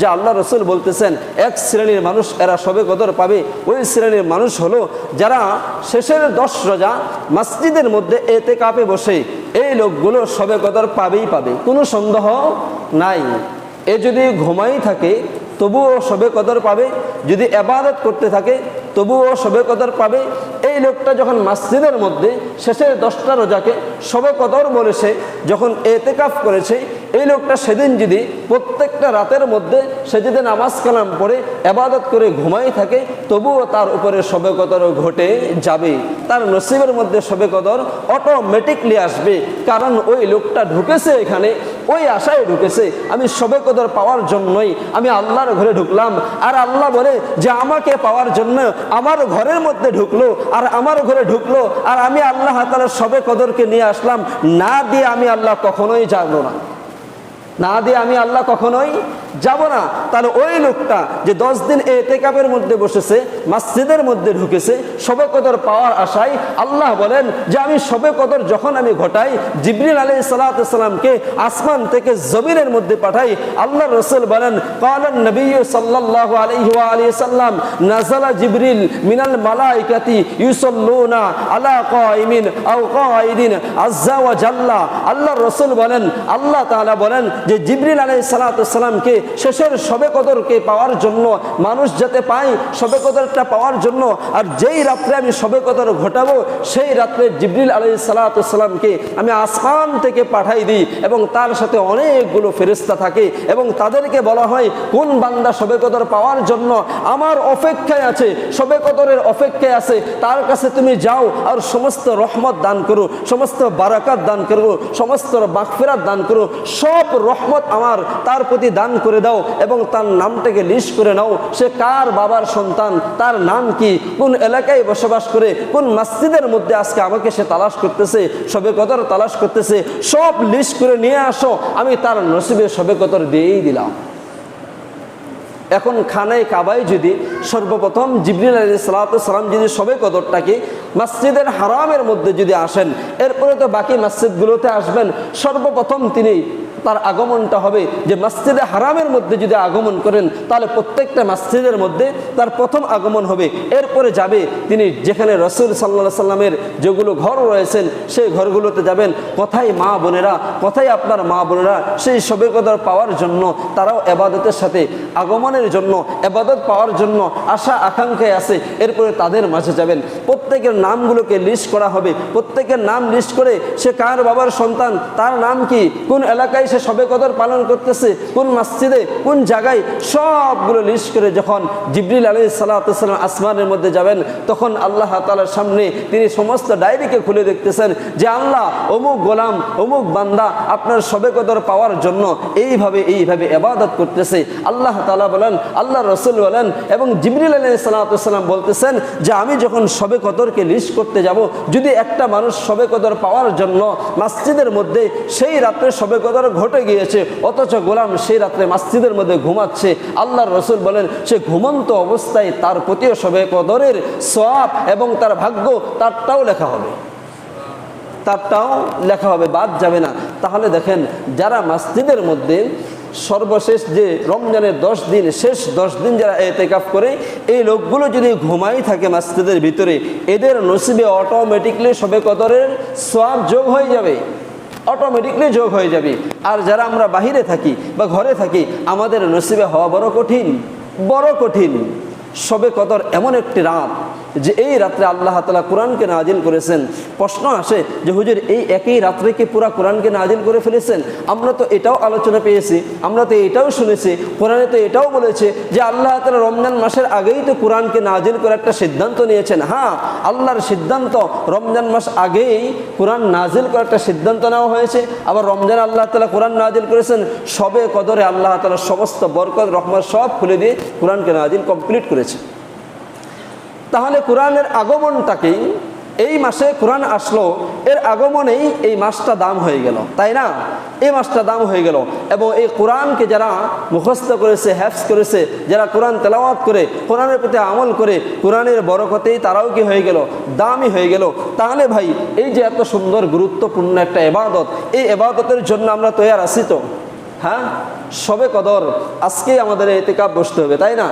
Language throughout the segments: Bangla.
যে আল্লাহ রসুল বলতেছেন, এক শ্রেণির মানুষ এরা সবে কদর পাবে। ওই শ্রেণির মানুষ হলো যারা শেষের দশ রোজা মসজিদের মধ্যে এতে কাপে বসে, এই লোকগুলো সবে কদর পাবেই পাবে। কোনো সন্দেহ নাই। এ যদি ঘুমাই থাকে, তবুও সবে কদর পাবে। যদি এবাদত করতে থাকে, তবুও সবে কদর পাবে। এই লোকটা যখন মসজিদের মধ্যে শেষের দশটা রোজাকে সবে কদর বলেছে, যখন এতেকাফ করেছে এই লোকটা সেদিন যদি প্রত্যেকটা রাতের মধ্যে সে যদি নামাজ কালাম পড়ে, এবাদত করে ঘুমাই থাকে, তবুও তার উপরে সবে কদর ঘটে যাবে। তার নসিবের মধ্যে সবে কদর অটোমেটিকলি আসবে। কারণ ওই লোকটা ঢুকেছে এখানে, ওই আশায় ঢুকেছে, আমি সবে কদর পাওয়ার জন্যই, আমি আল্লাহর ঘরে ঢুকলাম। আর আল্লাহ বলে যে, আমাকে পাওয়ার জন্য আমার ঘরের মধ্যে ঢুকলো, আর আমার ঘরে ঢুকলো, আর আমি আল্লাহ তালার সবে কদরকে নিয়ে আসলাম। না দিয়ে আমি আল্লাহ কখনোই যাব না। না দিয়ে আমি আল্লাহ কখনোই যাব না। তাহলে ওই লোকটা যে দশ দিন এতেকাবের মধ্যে বসেছে, মসজিদের মধ্যে ঢুকেছে সবে কদর পাওয়ার আশায় আল্লাহ বলেন যে আমি সবে কদর যখন আমি ঘটাই, জিবরিল আলী সাল্লাতামকে আসমান থেকে জমিনের মধ্যে পাঠাই, আল্লাহ রসুল বলেন কালান নবী সাল্লাহ আলী সাল্লাম নাজালা জিবরিল মিনাল মালাইকাতি ইউসল্লুনা আলা কাইমিন আও কাইদিন আজ্জা ওয়া আল্লাহ রসুল বলেন, আল্লাহ তাআলা বলেন যে জিবরিল আলাই সালাতামকে শেষের সবে কদরকে পাওয়ার জন্য, মানুষ যাতে পায় সবে কদরটা পাওয়ার জন্য, আর যেই রাত্রে আমি সবে কদর ঘটাবো, সেই রাত্রে জিবরিল আলাই সালাতামকে আমি আসমান থেকে পাঠাই দিই এবং তার সাথে অনেকগুলো ফেরিস্তা থাকে এবং তাদেরকে বলা হয়, কোন বান্দা সবে কদর পাওয়ার জন্য আমার অপেক্ষায় আছে সবে কদরের অপেক্ষায় আছে, তার কাছে তুমি যাও আর সমস্ত রহমত দান করো, সমস্ত বারাকাত দান করো, সমস্ত বাকফেরাত দান করো, সব রহমত আমার, তার প্রতি দান করে দাও এবং তার নামটাকে লিস্ট করে নাও। সে কার বাবার সন্তান, তার নাম কি, কোন এলাকায় বসবাস করে, কোন মসজিদের মধ্যে আজকে আমাকে সে তালাশ করতেছে সবে কদর তালাশ করতেছে, সব লিস্ট করে নিয়ে আসো, আমি তার নসিবে সবে কদর দিয়েই দিলাম। এখন খানায় কাবায় যদি সর্বপ্রথম জিবরিল আলী সালাতাম যদি সবে কদরটাকে মসজিদের হারামের মধ্যে যদি আসেন, এরপরে তো বাকি মসজিদগুলোতে আসবেন, সর্বপ্রথম তিনি তার আগমনটা হবে যে মসজিদে হারামের মধ্যে যদি আগমন করেন, তাহলে প্রত্যেকটা মসজিদের মধ্যে তার প্রথম আগমন হবে। এরপরে যাবে তিনি যেখানে রসুল সাল্লা সাল্লামের যেগুলো ঘর রয়েছেন, সেই ঘরগুলোতে যাবেন। কোথায় মা বোনেরা, কোথায় আপনার মা বোনেরা, সেই সবে কদর পাওয়ার জন্য তারাও এবাদতের সাথে আগমনের জন্য, এবাদত পাওয়ার জন্য আশা, আকাঙ্ক্ষায় আছে। এরপরে তাদের মাঝে যাবেন। প্রত্যেকের নামগুলোকে লিস্ট করা হবে। প্রত্যেকের নাম লিস্ট করে সে কার বাবার সন্তান, তার নাম কি, কোন এলাকায় সে সবে কদর পালন করতেছে, কোন মসজিদে, কোন জায়গায়, সবগুলো লিস্ট করে যখন জিবরিল আলী সাল্লাম আসমানের মধ্যে যাবেন, তখন আল্লাহ তালার সামনে তিনি সমস্ত ডায়েরিকে খুলে দেখতেছেন যে, আল্লাহ, অমুক গোলাম, অমুক বান্দা আপনার সবে কদর পাওয়ার জন্য এইভাবে এইভাবে এবাদত করতেছে। আল্লাহ তালা বলেন আল্লাহ রসুল বলেন এবং জিবরিল আলী সাল্লাম বলতেছেন যে, আমি যখন সবে কদরকে লিস্ট করতে যাব, যদি একটা মানুষ সবে কদর পাওয়ার জন্য মসজিদের মধ্যে, সেই রাত্রে সবে কদর ঘটে গিয়েছে, অথচ গোলাম সেই রাত্রে মসজিদের মধ্যে ঘুমাচ্ছে। আল্লাহর রসুল বলেন, সে ঘুমন্ত অবস্থায় তার প্রতিও সবে কদরের সব এবং তার ভাগ্য, তারটাও লেখা হবে। তারটাও লেখা হবে, বাদ যাবে না। তাহলে দেখেন, যারা মসজিদের মধ্যে সর্বশেষ যে রমজানের দশ দিন, শেষ দশ দিন যারা এতেকাফ করে, এই লোকগুলো যদি ঘুমাই থাকে মসজিদের ভিতরে, এদের নসিবে অটোমেটিকলি সবে কদরের সব যোগ হয়ে যাবে। অটোমেটিকলি যোগ হয়ে যাবে। আর যারা আমরা বাহিরে থাকি বা ঘরে থাকি, আমাদের নসিবে হওয়া বড় কঠিন। বড় কঠিন। সবে কদর এমন একটি রাত যে এই রাত্রে আল্লাহ তালা কোরআনকে নাজিল করেছেন, প্রশ্ন আসে যে হুজুর, এই একই রাত্রে কি পুরা কোরআনকে নাজিল করে ফেলেছেন? আমরা তো এটাও আলোচনা পেয়েছি, আমরা তো এটাও শুনেছি, কোরআনে তো এটাও বলেছে যে আল্লাহ তালা রমজান মাসের আগেই তো কোরআনকে নাজিল করে একটা সিদ্ধান্ত নিয়েছেন। হ্যাঁ আল্লাহর সিদ্ধান্ত, রমজান মাস আগেই কোরআন নাজিল করে একটা সিদ্ধান্ত নেওয়া হয়েছে, আবার রমজান আল্লাহ তালা কোরআন নাজিল করেছেন, সবে কদরে আল্লাহ তালা সমস্ত বরকত রহমান সব খুলে দিয়ে কোরআনকে নাজিল কমপ্লিট করেছে। তাহলে কোরআনের আগমনটাকেই এই মাসে কোরআন আসলো, এর আগমনেই এই মাসটা দাম হয়ে গেল, তাই না? এই মাসটা দাম হয়ে গেল। এবং এই কোরআনকে যারা মুখস্থ করেছে হ্যাফস করেছে, যারা কোরআন তেলাওয়াত করে, কোরআনের প্রতি আমল করে, কোরআনের বরকতেই তারাও কি হয়ে গেল? দামই হয়ে গেল। তাহলে ভাই, এই যে এত সুন্দর, গুরুত্বপূর্ণ একটা এবাদত, এই এবাদতের জন্য আমরা তৈয়ার আছি তো? হ্যাঁ? সবে কদর, আজকেই আমাদের এতে কাপ বসতে হবে, তাই না?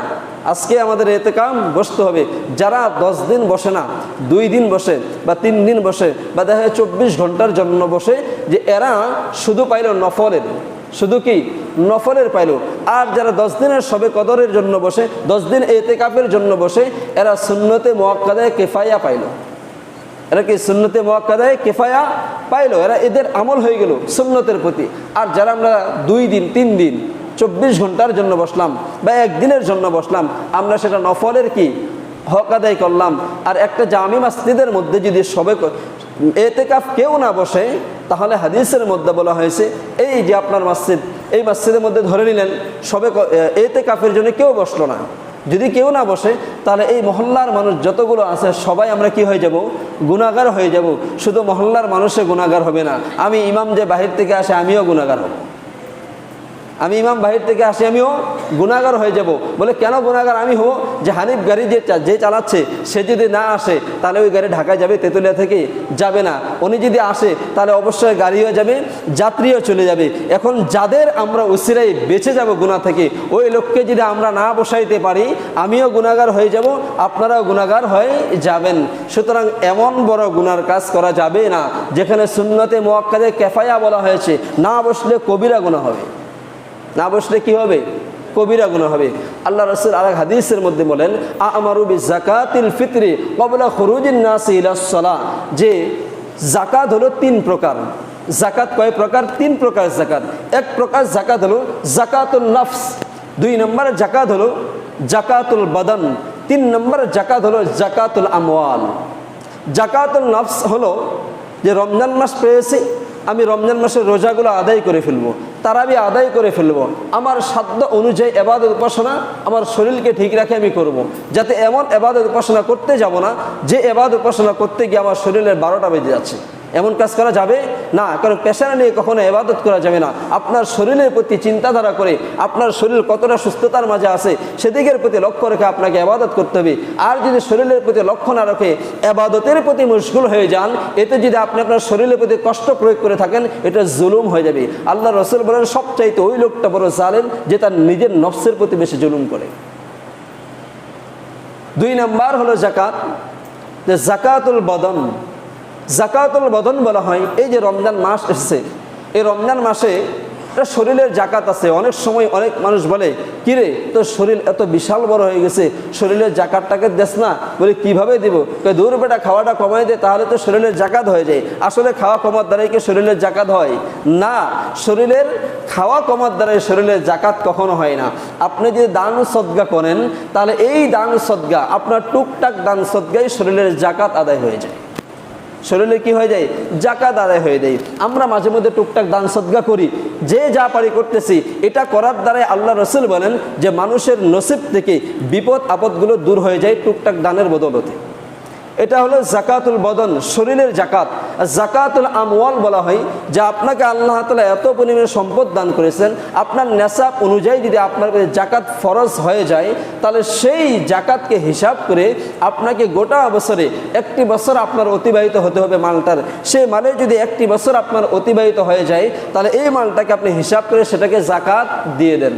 আজকে আমাদের এতে কাম বসতে হবে। যারা দশ দিন বসে না, দুই দিন বসে বা তিন দিন বসে বা দেখা যায় চব্বিশ ঘণ্টার জন্য বসে, যে এরা শুধু পাইল নফলের। শুধু কি? নফলের পাইল। আর যারা দশ দিনের সবে কদরের জন্য বসে, দশ দিন এতে কাপের জন্য বসে, এরা শূন্যতে মোয়াক্কাদায় কেফাইয়া পাইল। এরা কি সুন্নতে মোয়াক্কাদায় কেফায়া পাইলো? এরা এদের আমল হয়ে গেল সুন্নতের প্রতি। আর যারা আমরা দুই দিন, তিন দিন চব্বিশ ঘণ্টার জন্য বসলাম বা একদিনের জন্য বসলাম, আমরা সেটা নফলের কি? হক আদায় করলাম। আর একটা জামি মাসজিদের মধ্যে যদি সবে এতে কাফ কেউ না বসে, তাহলে হাদিসের মধ্যে বলা হয়েছে, এই যে আপনার মসজিদ, এই মসজিদের মধ্যে ধরে নিলেন, সবে এতে কাফের জন্য কেউ বসল না। যদি কেউ না বসে, তাহলে এই মহল্লার মানুষ যতগুলো আছে, সবাই আমরা কি হয়ে যাব? গুণাগার হয়ে যাব। শুধু মহল্লার মানুষে গুণাগার হবে না। আমি ইমাম যে বাহির থেকে আসে, আমিও গুণাগার হব। আমি ইমাম বাহির থেকে আসি, আমিও গুণাগার হয়ে যাব। বলে, কেন গুণাগার আমি হব যে হানিফ গাড়ি যে যে চালাচ্ছে, সে যদি না আসে, তাহলে ওই গাড়ি ঢাকায় যাবে, তেঁতুলিয়া থেকে যাবে না। উনি যদি আসে, তাহলে অবশ্যই গাড়িও যাবে, যাত্রীও চলে যাবে। এখন যাদের আমরা উসিরাই বেঁচে যাব গুণা থেকে, ওই লোককে যদি আমরা না বসাইতে পারি, আমিও গুণাগার হয়ে যাব, আপনারাও গুণাগার হয়ে যাবেন। সুতরাং এমন বড় গুনার কাজ করা যাবে না, যেখানে সুন্নতে মোয়াক্কাদে কেফায়া বলা হয়েছে। না বসলে কবিরা গুণা হবে। না বসলে কি হবে? কবিরা গুণা হবে। আল্লাহ রসুল আল হাদিসের মধ্যে বলেন আমারুবি জাকাতিল ফিতরি কবলা খরুজিন নাসি ইলাসলা যে জাকাত হলো তিন প্রকার। জাকাত কয় প্রকার? তিন প্রকার জাকাত এক প্রকার জাকাত হলো জাকাতুল নফস। দুই নম্বর জাকাত হলো জাকাতুল বাদন। তিন নম্বর জাকাত হলো জাকাতুল আমওয়াল। জাকাতুল নফস হলো যে রমজান মাস পেয়েছি, আমি রমজান মাসের রোজাগুলো আদায় করে ফেলব। তারাবি আদায় করে ফেলব আমার সাধ্য অনুযায়ী এবাদত উপাসনা আমার শরীরকে ঠিক রাখে আমি করব। যাতে এমন এবাদত উপাসনা করতে যাব না, যে এবাদ উপাসনা করতে গিয়ে আমার শরীরের বারোটা বেজে যাচ্ছে এমন কাজ করা যাবে? না, কারণ পেশারা নিয়ে কখনো এবাদত করা যাবে না। আপনার শরীরের প্রতি চিন্তাধারা করে, আপনার শরীর কতটা সুস্থতার মাঝে আছে, সেদিকের প্রতি লক্ষ্য রেখে আপনাকে এবাদত করতে হবে। আর যদি শরীরের প্রতি লক্ষ্য না রাখে এবাদতের প্রতি মুশগুল হয়ে যান, এতে যদি আপনি আপনার শরীরের প্রতি কষ্ট প্রয়োগ করে থাকেন, এটা জুলুম হয়ে যাবে। আল্লাহ রসুল বলেন, সবচাইতে ওই লোকটা বড় জালেন যে তার নিজের নফসের প্রতি বেশি জুলুম করে। দুই নাম্বার হলো জাকাত যে জাকাতুল বদন জাকাতুল বদন বলা হয়। এই যে রমজান মাস এসেছে, এই রমজান মাসে একটা শরীরের জাকাত আছে। অনেক সময় অনেক মানুষ বলে, কিরে, তোর শরীর এত বিশাল বড় হয়ে গেছে, শরীরের জাকাতটাকে দেস না। বলে, কীভাবে দিব? দূর বেটা, খাওয়াটা কমাই দে, তাহলে তো শরীরের জাকাত হয়ে যায়। আসলে খাওয়া কমার দ্বারাই কি শরীরের জাকাত হয়? না, শরীরের খাওয়া কমার দ্বারাই শরীরের জাকাত কখনো হয় না। আপনি যদি দান সদ্গা করেন, তাহলে এই দান সদ্গা, আপনার টুকটাক দান সদ্গাই শরীরের জাকাত আদায় হয়ে যায়। শরীরে কি হয়ে যায়? জাকা আদায় হয়ে যায়। আমরা মাঝে মধ্যে টুকটাক দান সদ্গা করি। যে যা পারি করতেছি, এটা করার দ্বারাই আল্লাহ রসুল বলেন যে মানুষের নসিব থেকে বিপদ আপদগুলো দূর হয়ে যায় টুকটাক দানের বদলতে। এটা হলো জাকাতুল বদন, শরীরের জাকাত। জাকাতুল আমওয়াল বলা হয়, যে আপনাকে আল্লাহ তালা এত পরিমাণে সম্পদ দান করেছেন, আপনার নেশাব অনুযায়ী যদি আপনার জাকাত ফরজ হয়ে যায়, তাহলে সেই জাকাতকে হিসাব করে আপনাকে গোটা বছরে একটি বছর আপনার অতিবাহিত হতে হবে মালটার। সেই মালে যদি একটি বছর আপনার অতিবাহিত হয়ে যায়, তাহলে এই মালটাকে আপনি হিসাব করে সেটাকে জাকাত দিয়ে দেন।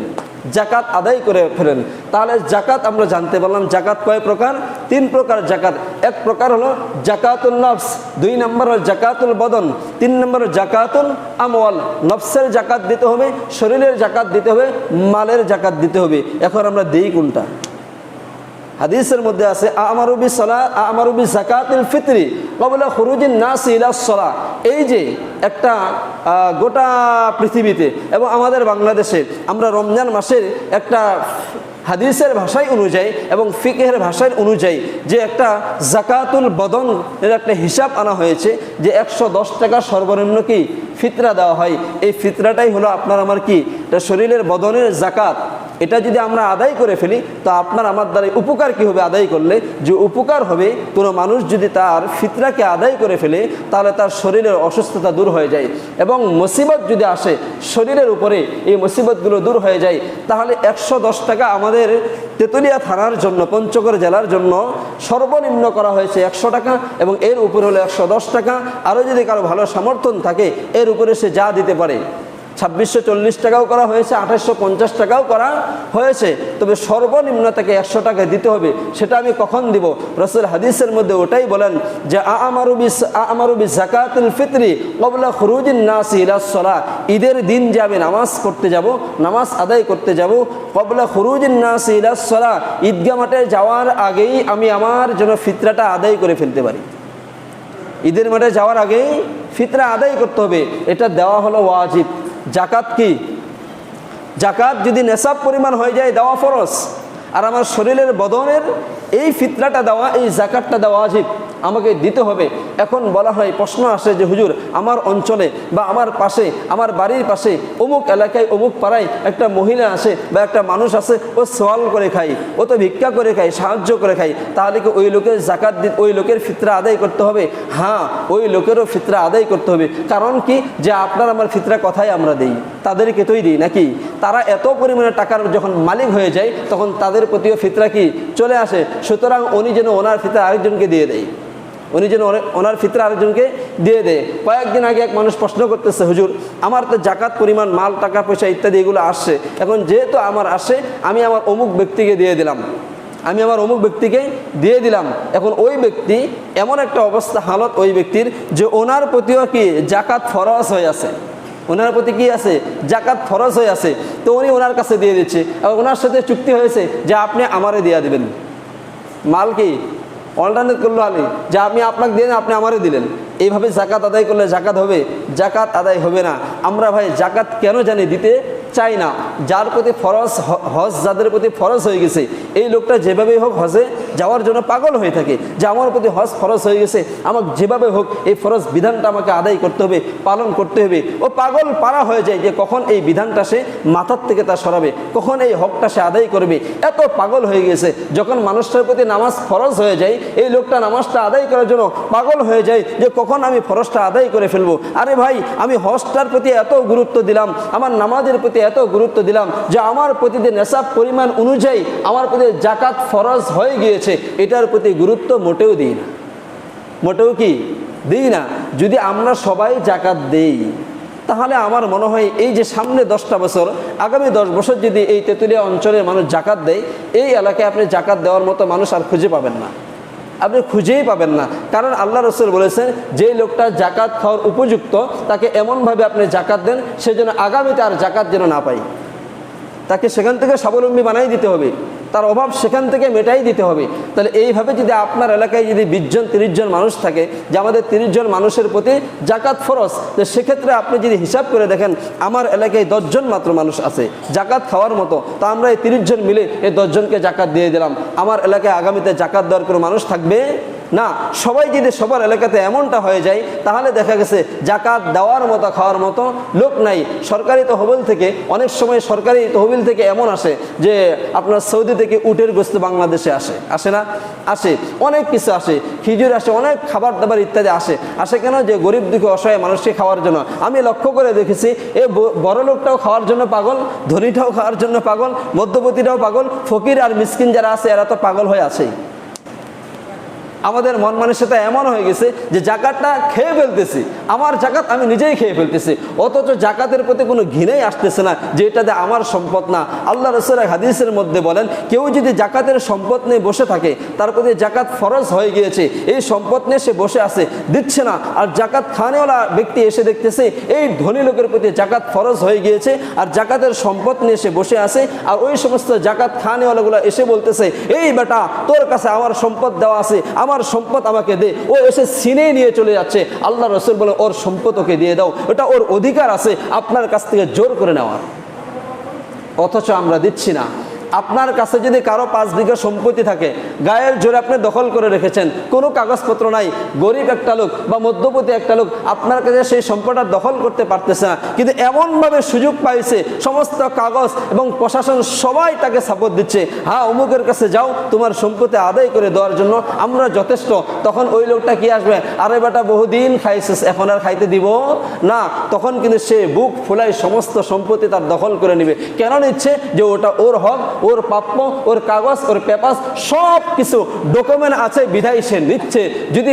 জাকাত আদায় করে ফেলেন। তাহলে জাকাত আমরা জানতে পারলাম, জাকাত কয় প্রকার? তিন প্রকার জাকাত। এক প্রকার হলো জাকাতুল নফস, দুই নম্বর হলো জাকাতুল বদন, তিন নম্বর জাকাতুল আমওয়াল। নফসের জাকাত দিতে হবে, শরীরের জাকাত দিতে হবে, মালের জাকাত দিতে হবে। এখন আমরা দিই কোনটা? হাদিসের মধ্যে আছে আমারুবি সলা আমারুবি জাকাতুল ফিতরি, কবলা খুরুজিন নাস ইলা সলা। এই যে একটা গোটা পৃথিবীতে এবং আমাদের বাংলাদেশে আমরা রমজান মাসের একটা হাদিসের ভাষায় অনুযায়ী এবং ফিকের ভাষায় অনুযায়ী যে একটা জাকাতুল বদন এর একটা হিসাব আনা হয়েছে যে একশো দশ টাকা সর্বনিম্ন কি ফিতরা দেওয়া হয়। এই ফিতরাটাই হলো আপনার আমার কি? শরীরের বদনের জাকাত এটা যদি আমরা আদায় করে ফেলি, তো আপনার আমার দ্বারা উপকার কি হবে আদায় করলে? যে উপকার হবে, কোনো মানুষ যদি তার ফিতরাকে আদায় করে ফেলে, তাহলে তার শরীরের অসুস্থতা দূর হয়ে যায়। এবং মুসিবত যদি আসে, শরীরের উপরে এই মুসিবতগুলো দূর হয়ে যায়, তাহলে একশো দশ টাকা আমাদের তেতুলিয়া থানার জন্য, পঞ্চগড় জেলার জন্য সর্বনিম্ন করা হয়েছে একশো টাকা, এবং এর উপরে হলো একশো দশ টাকা। আরও যদি কারও ভালো সমর্থন থাকে, এর উপরে সে যা দিতে পারে। ছাব্বিশশো চল্লিশ টাকাও করা হয়েছে, আঠাশশো পঞ্চাশ টাকাও করা হয়েছে। তবে সর্বনিম্ন তাকে একশো টাকা দিতে হবে, সেটা আমি কখন দিব? রসুল হাদিসের মধ্যে ওটাই বলেন যে আমারুবি আমারুবি জাকাতুল ফিতরি কবলা খরুজিন নাসি ইলাসলা ঈদের দিন যে আমি নামাজ পড়তে যাব, নামাজ আদায় করতে যাব, কবলা খরুজিন নাসি ইলাসলা ঈদগা মাঠে যাওয়ার আগেই আমি আমার জন্য ফিতরাটা আদায় করে ফেলতে পারি। ঈদের মাঠে যাওয়ার আগেই ফিতরা আদায় করতে হবে, এটা দেওয়া হলো ওয়াজিব। জাকাত কি? জাকাত যদি নেশাব পরিমাণ হয়ে যায় দেওয়া ফরস আর আমার শরীরের বদনের এই ফিতরাটা দেওয়া, এই জাকাতটা দেওয়া আজিব আমাকে দিতে হবে। এখন বলা হয়, প্রশ্ন আসে যে, হুজুর, আমার অঞ্চলে বা আমার পাশে, আমার বাড়ির পাশে অমুক এলাকায়, অমুক পাড়ায় একটা মহিলা আসে বা একটা মানুষ আছে ও সোয়াল করে খায়, ও তো ভিক্ষা করে খায়, সাহায্য করে খায়, তাহলে কি ওই লোকের জাকাত দি, ওই লোকের ফিতরা আদায় করতে হবে? হ্যাঁ ওই লোকেরও ফিতরা আদায় করতে হবে। কারণ কি? যে আপনার আমার ফিতরা কথাই আমরা দিই, তাদেরকে তোই দিই নাকি? তারা এত পরিমাণে টাকার যখন মালিক হয়ে যায়, তখন তাদের প্রতিও ফিতরা কি? চলে আসে। সুতরাং উনি যেন ওনার ফিতরা আরেকজনকে দিয়ে দেয়। উনি যেন ওনার ফিতরা আরেকজনকে দিয়ে দেয়। কয়েকদিন আগে এক মানুষ প্রশ্ন করতেছে, হুজুর, আমার তো জাকাত পরিমাণ, মাল, টাকা, পয়সা ইত্যাদি এগুলো আসছে। এখন যেহেতু আমার আসে আমি আমার অমুক ব্যক্তিকে দিয়ে দিলাম। আমি আমার অমুক ব্যক্তিকে দিয়ে দিলাম। এখন ওই ব্যক্তি এমন একটা অবস্থা, হালত ওই ব্যক্তির যে ওনার প্রতিও কি জাকাত ফরজ হয়ে আছে। ওনার প্রতি কি আছে? জাকাত ফরজ হয়ে আছে। তো উনি ওনার কাছে দিয়ে দিচ্ছে। এবং ওনার সাথে চুক্তি হয়েছে যে আপনি আমারে দিয়ে দিবেন। মাল কি? অল্টারনেট করল আলী। যে আমি আপনাকে দিলেন আপনি আমারে দিলেন। এইভাবে জাকাত আদায় করলে জাকাত হবে, জাকাত আদায় হবে না। আমরা ভাই, জাকাত কেন জানি দিতে? চাই না, যার প্রতি ফরজ হজ যাদের প্রতি ফরজ হয়ে গেছে, এই লোকটা যেভাবেই হোক হজে যাওয়ার জন্য পাগল হয়ে থাকে। যে আমার প্রতি হজ ফরজ হয়ে গেছে, আমাকে যেভাবে হোক এই ফরজ বিধানটা আমাকে আদায় করতে হবে, পালন করতে হবে। ও পাগল পারা হয়ে যায় যে কখন এই বিধানটা সে মাথার থেকে তা সরাবে, কখন এই হকটা সে আদায় করবে। এত পাগল হয়ে গেছে, যখন মানুষটার প্রতি নামাজ ফরজ হয়ে যায়, এই লোকটা নামাজটা আদায় করার জন্য পাগল হয়ে যায় যে কখন আমি ফরজটা আদায় করে ফেলব। আরে ভাই, আমি হজটার প্রতি এত গুরুত্ব দিলাম, আমার নামাজের প্রতি এত গুরুত্ব দিলাম যে আমার প্রতি যে নেশাব পরিমাণ অনুযায়ী আমার প্রতি জাকাত ফরজ হয়ে গিয়েছে, এটার প্রতি গুরুত্ব মোটেও দিই না। মোটেও কি? দিই না। যদি আমরা সবাই জাকাত দেই, তাহলে আমার মনে হয় এই যে সামনে দশটা বছর, আগামী দশ বছর যদি এই তেঁতুলিয়া অঞ্চলের মানুষ জাকাত দেয়, এই এলাকায় আপনি জাকাত দেওয়ার মতো মানুষ আর খুঁজে পাবেন না। আপনি খুঁজেই পাবেন না। কারণ আল্লাহ রসুল বলেছেন যে লোকটা জাকাত খাওয়ার উপযুক্ত, তাকে এমনভাবে আপনি জাকাত দেন সেজন্য আগামীতে আর জাকাত যেন না পাই তাকে সেখান থেকে স্বাবলম্বী বানাই দিতে হবে। তার অভাব সেখান থেকে মেটাই দিতে হবে। তাহলে এইভাবে যদি আপনার এলাকায় যদি বিশজন তিরিশ জন মানুষ থাকে, যে আমাদের তিরিশ জন মানুষের প্রতি জাকাত ফরস তো সেক্ষেত্রে আপনি যদি হিসাব করে দেখেন, আমার এলাকায় দশজন মাত্র মানুষ আছে, জাকাত খাওয়ার মতো, তা আমরা এই তিরিশ জন মিলে এই দশজনকে জাকাত দিয়ে দিলাম। আমার এলাকায় আগামীতে জাকাত দেওয়ার কোনো মানুষ থাকবে? না, সবাই যদি সবার এলাকাতে এমনটা হয়ে যায়, তাহলে দেখা গেছে জাকাত দেওয়ার মতো, খাওয়ার মতো লোক নাই। সরকারি তহবিল থেকে, অনেক সময় সরকারি তহবিল থেকে এমন আসে যে, আপনার সৌদি থেকে উটের গোস্ত বাংলাদেশে আসে। আসে না? আসে। অনেক কিছু আসে। খিজুর আসে, অনেক খাবার দাবার ইত্যাদি আসে। আসে কেন? যে গরিব দুঃখী, অসহায় মানুষকে খাওয়ার জন্য। আমি লক্ষ্য করে দেখেছি, এ বড় লোকটাও খাওয়ার জন্য পাগল, ধনীটাও খাওয়ার জন্য পাগল, মধ্যবর্তীটাও পাগল, ফকির আর মিসকিন যারা আছে, এরা তো পাগল হয়ে আছেই। আমাদের মন মানসিকতা এমন হয়ে গেছে যে জাকাতটা খেয়ে ফেলতেছি। আমার জাকাত আমি নিজেই খেয়ে ফেলতেছি। অথচ জাকাতের প্রতি কোনো ঘৃণেই আসতেছে না, যে এটাতে আমার সম্পদ না। আল্লাহ রসুল হাদিসের মধ্যে বলেন, কেউ যদি জাকাতের সম্পদ নিয়ে বসে থাকে, তার প্রতি জাকাত ফরজ হয়ে গিয়েছে। এই সম্পদ নিয়ে সে বসে আছে, দিচ্ছে না। আর জাকাত খানেওয়ালা ব্যক্তি এসে দেখতেছে, এই ধনী লোকের প্রতি জাকাত ফরজ হয়ে গিয়েছে, আর জাকাতের সম্পদ নিয়ে সে বসে আছে, আর ওই সমস্ত জাকাত খানেওয়ালাগুলো এসে বলতেছে, এই বেটা, তোর কাছে আমার সম্পদ দেওয়া আছে আমার সম্পদ আমাকে দে। ও এসে সিনে নিয়ে চলে যাচ্ছে। আল্লাহ রসুল বলে, ওর সম্পদ ওকে দিয়ে দাও। ওটা ওর অধিকার আছে। আপনার কাছ থেকে জোর করে নেওয়ার। অথচ আমরা দিচ্ছি না। আপনার কাছে যদি কারও পাঁচ বিঘা সম্পত্তি থাকে, গায়ের জোরে আপনি দখল করে রেখেছেন, কোনো কাগজপত্র নাই, গরিব একটা লোক বা মধ্যপতি একটা লোক আপনার কাছে সেই সম্পদটা দখল করতে পারতেছে না, কিন্তু এমনভাবে সুযোগ পাইছে, সমস্ত কাগজ এবং প্রশাসন সবাই তাকে সাপোর্ট দিচ্ছে হ্যাঁ অমুকের কাছে যাও, তোমার সম্পত্তি আদায় করে দেওয়ার জন্য আমরা যথেষ্ট। তখন ওই লোকটা কি আসবে? আরে বেটা, বহুদিন খাইছিস, এখন আর খাইতে দিব? না, তখন কিন্তু সে বুক ফুলাই সমস্ত সম্পত্তি তার দখল করে নেবে। কেন নিচ্ছে? যে ওটা ওর হক ওর প্রাপ্য, ওর কাগজ, ওর পেপার সব কিছু ডকুমেন্ট আছে, বিধায় সে নিচ্ছে। যদি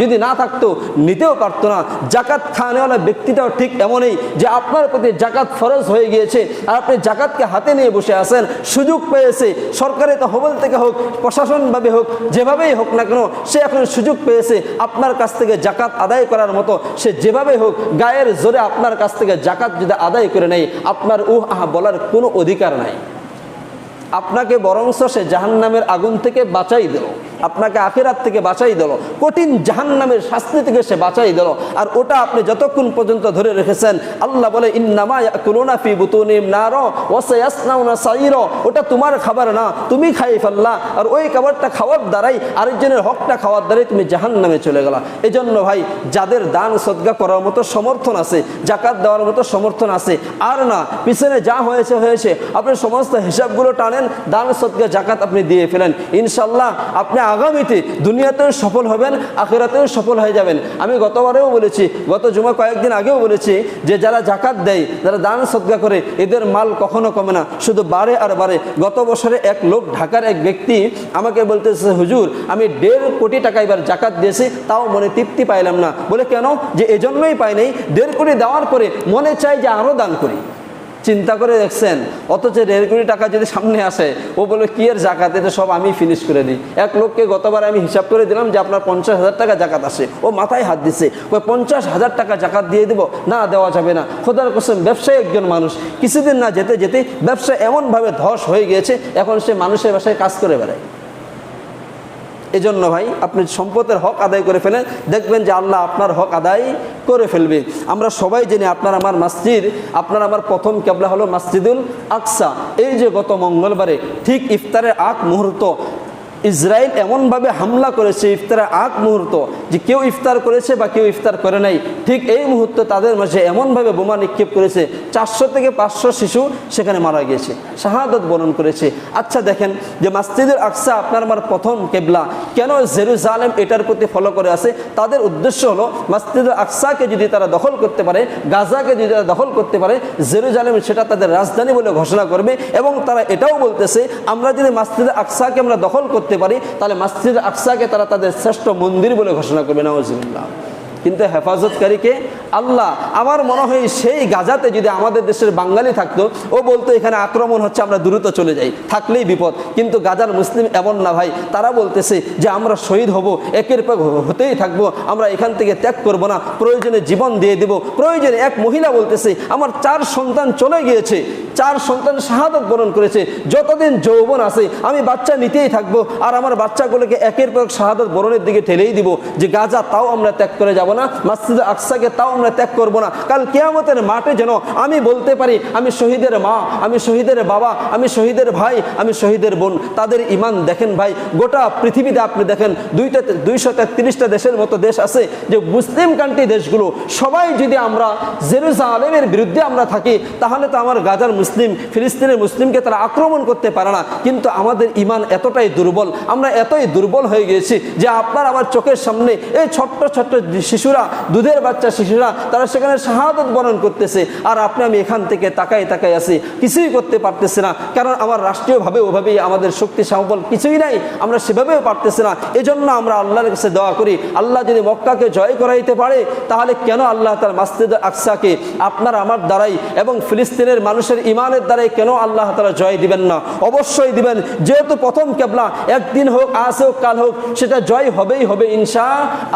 যদি না থাকতো, নিতেও পারতো না। জাকাত খানেওয়ালা ব্যক্তিটাও ঠিক এমনই যে আপনার প্রতি জাকাত ফরজ হয়ে গিয়েছে আর আপনি জাকাতকে হাতে নিয়ে বসে আছেন, সুযোগ পেয়েছে। সরকারি তহবিল থেকে হোক প্রশাসনভাবে হোক, যেভাবেই হোক না কেন, সে এখন সুযোগ পেয়েছে আপনার কাছ থেকে জাকাত আদায় করার মতো। সে যেভাবে হোক, গায়ের জোরে আপনার কাছ থেকে জাকাত যদি আদায় করে নেয়, আপনার উহ আহা বলার কোনো অধিকার নাই। আপনাকে বরংস সে জাহান্নামের আগুন থেকে বাঁচাই দিল আপনাকে আখেরাত থেকে বাঁচাই দিল। কঠিন জাহান্নামের শাস্তি থেকে সে বাঁচাই দিল। আর ওটা আপনি যতক্ষণ পর্যন্ত ধরে রেখেছেন, আল্লাহ বলে ওটা তোমার খাবার না, তুমি খাই ফেললা। আর ওই খাবারটা খাওয়ার দ্বারাই আরেকজনের হকটা খাওয়ার দ্বারাই তুমি জাহান্নামে চলে গেলা। এজন্য ভাই, যাদের দান সদ্গা করার মতো সমর্থন আছে জাকাত দেওয়ার মতো সমর্থন আছে, আর না, পিছনে যা হয়েছে হয়েছে, আপনি সমস্ত হিসাবগুলো টানেন, দান সদ্গা জাকাত আপনি দিয়ে ফেলেন। ইনশাল্লাহ আপনি আগামীতে দুনিয়াতেও সফল হবেন, আখেরাতেও সফল হয়ে যাবেন। আমি গতবারেও বলেছি, গত জুমা কয়েকদিন আগেও বলেছি যে যারা জাকাত দেয়, যারা দান সদ্গা করে, এদের মাল কখনো কমে না। শুধু বাড়ে আর বারে। গত বছরে এক লোক, ঢাকার এক ব্যক্তি আমাকে বলতেছে, হুজুর, আমি দেড় কোটি টাকা এবার জাকাত দিয়েছি, তাও মনে তৃপ্তি পাইলাম না। বলে, কেন? যে এজন্যই পাই নাই। দেড় কোটি দেওয়ার পরে মনে চাই যে আরও দান করি। চিন্তা করে দেখছেন, অথচ দেড় কোটি টাকা যদি সামনে আসে, ও বলে, কি এর জাকাত? এটা সব আমি ফিনিশ করে দিই। এক লোককে গতবার আমি হিসাব করে দিলাম যে, আপনার পঞ্চাশ হাজার টাকা জাকাত আসে। ও মাথায় হাত দিছে ওই পঞ্চাশ হাজার টাকা জাকাত দিয়ে দেবো? না, দেওয়া যাবে না। খোদার কোশ্চেন ব্যবসায়ী একজন মানুষ, কিছুদিন না যেতে যেতে ব্যবসা এমনভাবে ধস হয়ে গিয়েছে, এখন সে মানুষের বাসায় কাজ করে বেড়ায়। এজন্য ভাই, আপনি সম্পদের হক আদায় করে ফেলেন দেখবেন যে আল্লাহ আপনার হক আদায় করে ফেলবে। আমরা সবাই জেনে আপনার আমার মাসজিদ, আপনার আমার প্রথম কেবলা হলো মাসজিদুল আকসা। এই যে গত মঙ্গলবারে ঠিক ইফতারের আগ মুহূর্ত ইসরায়েল এমনভাবে হামলা করেছে ইফতারের আগ মুহূর্ত, যে কেউ ইফতার করেছে বা কেউ ইফতার করে নাই। ঠিক এই মুহূর্তে তাদের মাঝে এমনভাবে বোমা নিক্ষেপ করেছে, চারশো থেকে পাঁচশো শিশু সেখানে মারা গিয়েছে, শাহাদত বরণ করেছে। আচ্ছা দেখেন যে মাসজিদুল আকসা আপনার আমার প্রথম কেবলা, কেন জেরুজালেম এটার প্রতি ফলো করে আছে? তাদের উদ্দেশ্য হলো মাসজিদুল আকসাকে যদি তারা দখল করতে পারে, গাজাকে যদি তারা দখল করতে পারে, জেরুজালেম সেটা তাদের রাজধানী বলে ঘোষণা করবে এবং তারা এটাও বলতেছে, আমরা যদি মাসজিদ আকসাকে আমরা দখল করতে পারি তাহলে মাসজিদ আকসাকে তারা তাদের শ্রেষ্ঠ মন্দির বলে ঘোষণা করবে নওয়াজিল্লাহ কিন্তু হেফাজতকারীকে আল্লাহ আমার মনে হয় সেই গাজাতে যদি আমাদের দেশের বাঙালি থাকতো, ও বলতো এখানে আক্রমণ হচ্ছে, আমরা দ্রুত চলে যাই, থাকলেই বিপদ। কিন্তু গাজার মুসলিম এমন না ভাই, তারা বলতেছে যে আমরা শহীদ হব, একের পর হতেই থাকব, আমরা এখান থেকে ত্যাগ করব না, প্রয়োজনে জীবন দিয়ে দেব। প্রয়োজনে এক মহিলা বলতেছে, আমার চার সন্তান চলে গিয়েছে, চার সন্তান শাহাদত বরণ করেছে, যতদিন যৌবন আছে, আমি বাচ্চা নিতেই থাকব, আর আমার বাচ্চাগুলোকে একের পর শাহাদত বরণের দিকে ঠেলেই দিব, যে গাজা তাও আমরা ত্যাগ করে যাব মাসজিদ আকসাকে তাও আমরা ত্যাগ করব না। কাল কেয়ামতের মাঠে যেন আমি বলতে পারি, আমি শহীদের মা, আমি শহীদের বাবা, আমি শহীদের ভাই, আমি শহীদের বোন, তাদের ইমান দেখেন ভাই, গোটা পৃথিবীতে আপনি দেখেন, দুইটা, দুইশো তেত্রিশটা দেশের মতো দেশ আছে যে মুসলিম কান্ট্রি দেশগুলো, সবাই যদি আমরা জেরুজালেমের বিরুদ্ধে আমরা থাকি, তাহলে তো আমার গাজার মুসলিম, ফিলিস্তিনের মুসলিমকে তারা আক্রমণ করতে পারে না। কিন্তু আমাদের ইমান এতটাই দুর্বল, আমরা এতই দুর্বল হয়ে গিয়েছি যে আপনার আমার চোখের সামনে এই ছোট্ট ছোট্ট শিশুরা, দুধের বাচ্চা শিশুরা, তারা সেখানে শাহাদত বরণ করতেছে। আর আপনি, আমি এখান থেকে তাকাই তাকাই আছি, কিছুই করতে পারতেছি না। কারণ আমার রাষ্ট্রীয়ভাবে ওভাবেই আমাদের শক্তি সম্বল কিছুই নাই, আমরা সেভাবেও পারতেছি না। এজন্য আমরা আল্লাহর কাছে দোয়া করি, আল্লাহ যদি মক্কাকে জয় করাইতে পারে, তাহলে কেন আল্লাহ তার মাসজিদ আকসাকে আপনার, আমার দ্বারাই এবং ফিলিস্তিনের মানুষের ইমানের দ্বারাই কেন আল্লাহ তারা জয় দিবেন না? অবশ্যই দিবেন, যেহেতু প্রথম কেবলা, একদিন হোক, আজ হোক, কাল হোক, সেটা জয় হবেই হবে ইনশা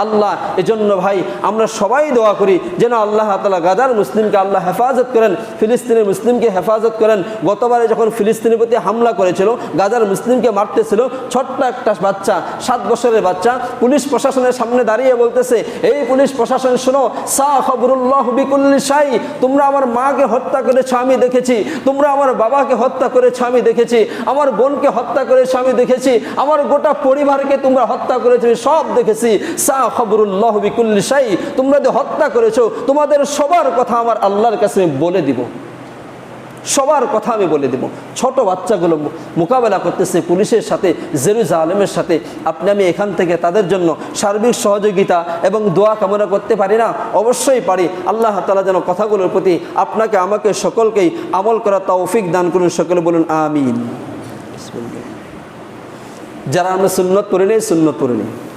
আল্লাহ। এজন্য ভাই আমরা সবাই দোয়া করি যেন আল্লাহ তালা গাজার মুসলিমকে আল্লাহ হেফাজত করেন, ফিলিস্তিনের মুসলিমকে হেফাজত করেন। গতবারে যখন ফিলিস্তিনের প্রতি হামলা করেছিল, গাজার মুসলিমকে মারতেছিল, ছোট্ট একটা বাচ্চা, সাত বছরের বাচ্চা, পুলিশ প্রশাসনের সামনে দাঁড়িয়ে বলতেছে, এই পুলিশ প্রশাসন শোনো, সা খবরুল্লাহ বিকুল্লি সাই তোমরা আমার মাকে হত্যা করেছ, আমি দেখেছি। তোমরা আমার বাবাকে হত্যা করেছ, আমি দেখেছি। আমার বোনকে হত্যা করেছ, আমি দেখেছি। আমার গোটা পরিবারকে তোমরা হত্যা করেছ সব দেখেছি। সা খবরুল্লাহ বিকুল্লি সাই তোমরা যে হত্যা করেছ, তোমাদের সবার কথা আমার আল্লাহর কাছে আমি বলে দিব। সবার কথা আমি বলে দেব। ছোট বাচ্চাগুলো মোকাবেলা করতেছে পুলিশের সাথে জেরুজা আলমের সাথে। আপনি আমি এখান থেকে তাদের জন্য সার্বিক সহযোগিতা এবং দোয়া কামনা করতে পারি না? অবশ্যই পারি। আল্লাহ তালা যেন কথাগুলোর প্রতি আপনাকে, আমাকে সকলকেই আমল করা তৌফিক দান করুন। সকলে বলুন, আমিন। যারা আমরা সুন্নত পড়ে নেই, সুন্নত পড়ে নেই।